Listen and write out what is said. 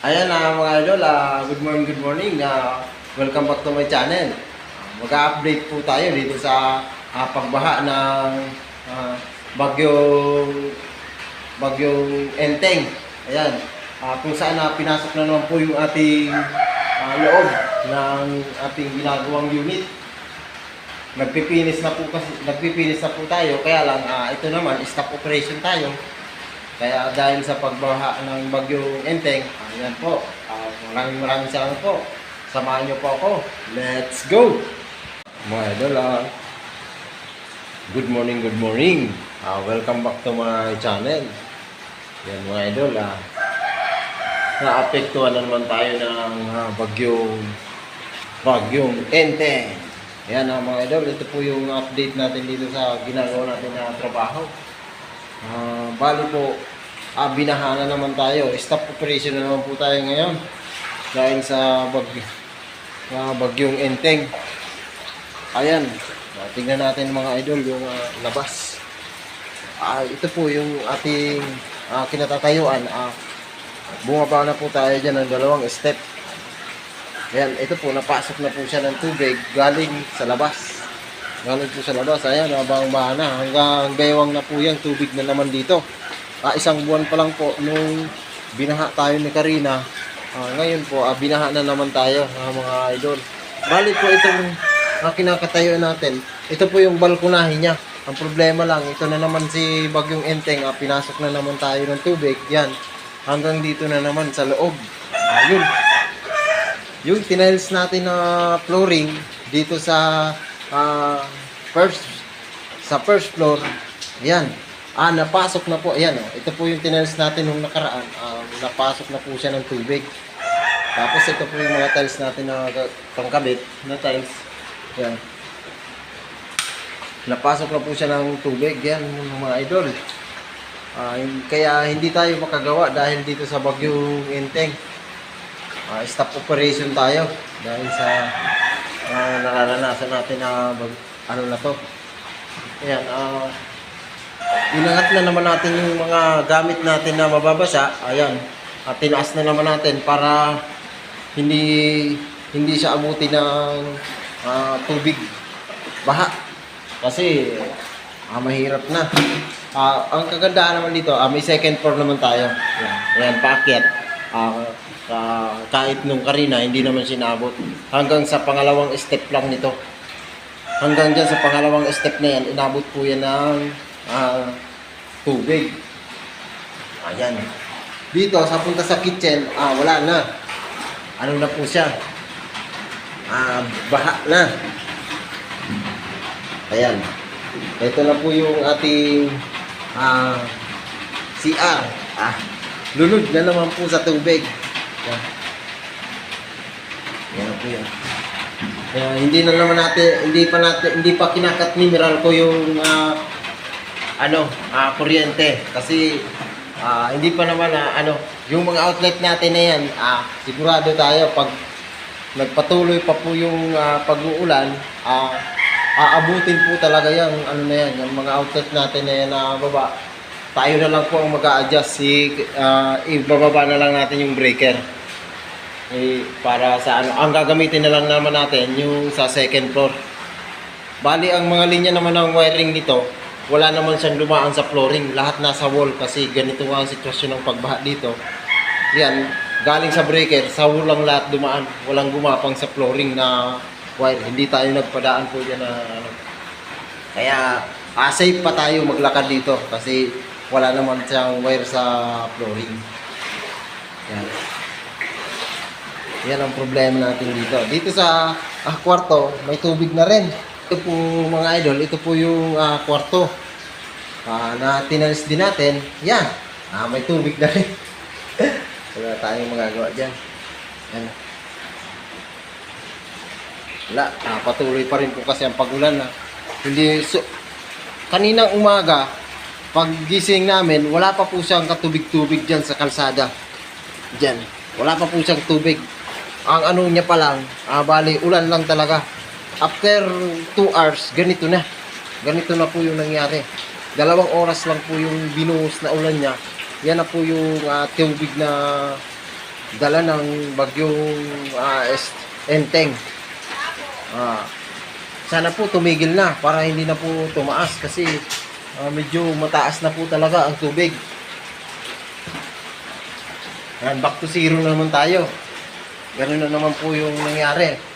Ayan na mga idol, ah, good morning, good morning. Ah, welcome back to my channel. Mag-update po tayo dito sa ah, pagbaha ng ah, bagyong bagyong Enteng. Ayan, ah, kung saan na pinasok na naman po yung ating ah, loob ng ating ginagawang unit. Nagpipinis na po kasi nagpipinis na po tayo kaya lang ah, ito naman stop operation tayo. Kaya dahil sa pagbaha ng bagyong Enteng, ayan po. Ah, maraming maraming salamat po. Samahan niyo po ako. Let's go! Mga idol, ah, good morning, good morning. Ah, welcome back to my channel. Yan mga idol, ah, naapektuhan na naman tayo ng ah, bagyong bagyong Enteng. Yan ah, mga idol, ito po yung update natin dito sa ginagawa natin na trabaho. Ah, bali po, ah, binaha na naman tayo. Stop operation na naman po tayo ngayon. Dahil sa bag, ah, bagyong enteng. Ayan, ah, tingnan natin mga idol yung ah, labas. Ah, ito po yung ating ah, kinatatayuan. Ah, bumaba na po tayo dyan ng dalawang step. Ayan, ito po, napasok na po siya ng tubig galing sa labas. Galing po sa labas, ayan, habang bahana. Hanggang baywang na po yan, tubig na naman dito. Ah, isang buwan pa lang po nung binaha tayo ni Karina. Ah, ngayon po, ah, binaha na naman tayo, ah, mga idol. Bali po itong ah, kinakatayo natin. Ito po yung balkonahin niya. Ang problema lang, ito na naman si Bagyong Enteng, ah, pinasok na naman tayo ng tubig. Yan, hanggang dito na naman sa loob. Ayun. Yung tiniles natin na flooring dito sa ah, first sa first floor, yan. Ah, napasok na po. Ayan, oh. ito po yung tiniles natin nung nakaraan. Ah, napasok na po siya ng tubig. Tapos ito po yung mga tiles natin na pangkabit na tiles. Yan. Napasok na po siya ng tubig. Yan, mga idol. Hin- kaya hindi tayo makagawa dahil dito sa Bagyong Enteng. Ah, stop operation tayo dahil sa ah, nararanasan natin na bag- ano na to. Ayan, ah inangat na naman natin yung mga gamit natin na mababasa. Ayan, at tinaas na naman natin para hindi hindi siya abuti ng ah, tubig baha. Kasi ah, mahirap na. Ah, ang kagandahan naman dito, ah, may second floor naman tayo. Ayan, ayan paakyat. Ah, ka- kahit nung karina, hindi naman sinabot. Hanggang sa pangalawang step lang nito. Hanggang dyan sa pangalawang step na yan, inabot po yan ng ah, tubig. Ayan. Dito, sa punta sa kitchen, ah, wala na. Ano na po siya? Ah, baha na. Ayan. Ito na po yung ating ah, CR. Ah, lunod na naman po sa tubig. Yan. Yan po yan. Kaya hindi na naman natin, hindi pa natin, hindi pa kinakat mineral ko yung ah, ano, ah, kuryente. Kasi ah, hindi pa naman ah, ano, yung mga outlet natin na yan, ah, sigurado tayo pag nagpatuloy pa po yung ah, pag-uulan, ah, aabutin po talaga yung ano na yan, yung mga outlet natin na yan na baba. Tayo na lang po ang mag-a-adjust, si, ah, ibababa na lang natin yung breaker. Eh, para sa ano, ang gagamitin na lang naman natin yung sa second floor. Bali, ang mga linya naman ng wiring nito, wala naman siyang dumaan sa flooring. Lahat nasa wall kasi ganito ang sitwasyon ng pagbaha dito. Yan, galing sa breaker, sa wall lang lahat dumaan. Walang gumapang sa flooring na wire. Hindi tayo nagpadaan po dyan na ano. Kaya, ah, safe pa tayo maglakad dito kasi wala naman siyang wire sa flooring. Yan. Yan ang problema natin dito. Dito sa ah, kwarto, may tubig na rin. Ito po mga idol, ito po yung ah, kwarto. Ah, na tinalis din natin. Yan. Ah, may tubig na rin. Wala tayong magagawa dyan. Yan. Wala. Ah, patuloy pa rin po kasi ang pagulan na. Hindi, so, kaninang umaga, pag gising namin, wala pa po siyang katubig-tubig dyan sa kalsada. Dyan. Wala pa po siyang tubig. Ang ano niya pa lang, ah, bali, ulan lang talaga. After 2 hours, ganito na. Ganito na po yung nangyari. Dalawang oras lang po yung binuhos na ulan niya. Yan na po yung ah, tubig na dala ng bagyong est- enteng. Ah, sana po tumigil na para hindi na po tumaas kasi ah, medyo mataas na po talaga ang tubig. Yan, back to zero na naman tayo. Ganun na naman po yung nangyari.